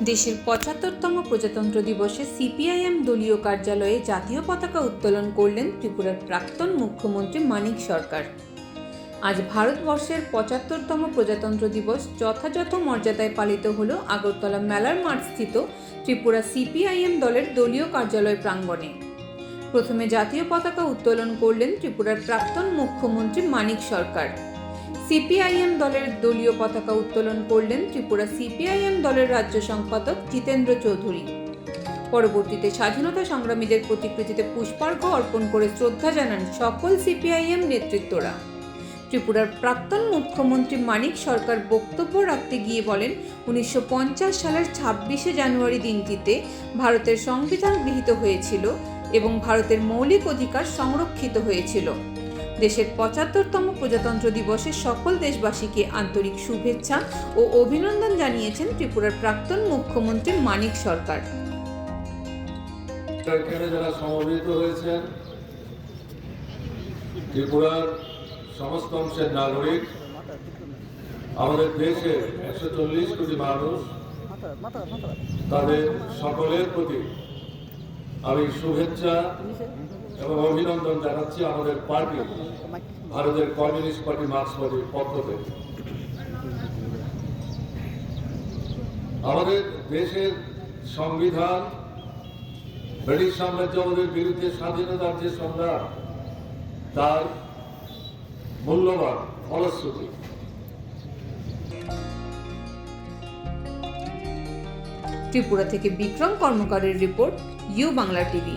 দেশের পঁচাত্তরতম প্রজাতন্ত্র দিবসে সিপিআইএম দলীয় কার্যালয়ে জাতীয় পতাকা উত্তোলন করলেন ত্রিপুরার প্রাক্তন মুখ্যমন্ত্রী মানিক সরকার। আজ ভারতবর্ষের পঁচাত্তরতম প্রজাতন্ত্র দিবস যথাযথ মর্যাদায় পালিত হল আগরতলা মেলার মাঠ স্থিত ত্রিপুরা সিপিআইএম দলের দলীয় কার্যালয় প্রাঙ্গণে। প্রথমে জাতীয় পতাকা উত্তোলন করলেন ত্রিপুরার প্রাক্তন মুখ্যমন্ত্রী মানিক সরকার। সিপিআইএম দলের দলীয় পতাকা উত্তোলন করলেন ত্রিপুরা সিপিআইএম দলের রাজ্য সম্পাদক জিতেন্দ্র চৌধুরী। পরবর্তীতে স্বাধীনতা সংগ্রামীদের প্রতিকৃতিতে পুষ্পার্ঘ্য অর্পণ করে শ্রদ্ধা জানান সকল সিপিআইএম নেতৃত্বরা। ত্রিপুরার প্রাক্তন মুখ্যমন্ত্রী মানিক সরকার বক্তব্য রাখতে গিয়ে বলেন, উনিশশো পঞ্চাশ সালের ছাব্বিশে জানুয়ারি দিনটিতে ভারতের সংবিধান গৃহীত হয়েছিল এবং ভারতের মৌলিক অধিকার সংরক্ষিত হয়েছিল। দেশের পঁচাত্তরতম প্রজাতন্ত্র দিবসে সকল দেশবাসীকে আন্তরিক শুভেচ্ছা ও অভিনন্দন জানিয়েছেন ত্রিপুরার প্রাক্তন মুখ্যমন্ত্রী মানিক সরকার। ত্রিপুরার সমস্ত অংশের নাগরিক, আমাদের দেশের একশো চল্লিশ কোটি মানুষ, তাদের সকলের প্রতি আমি শুভেচ্ছা এবং অভিনন্দন জানাচ্ছি আমাদের পার্টি, ভারতের কমিউনিস্ট পার্টি মার্ক্সবাদীর পক্ষ থেকে। আমাদের দেশের সংবিধান, ব্রিটিশ সাম্রাজ্য আমাদের বিরুদ্ধে স্বাধীনতার যে সংগ্রাম, তার মূল্যবান ফলশ্রুতি। ত্রিপুরা থেকে Bikram কর্মকারের report, U Bangla TV.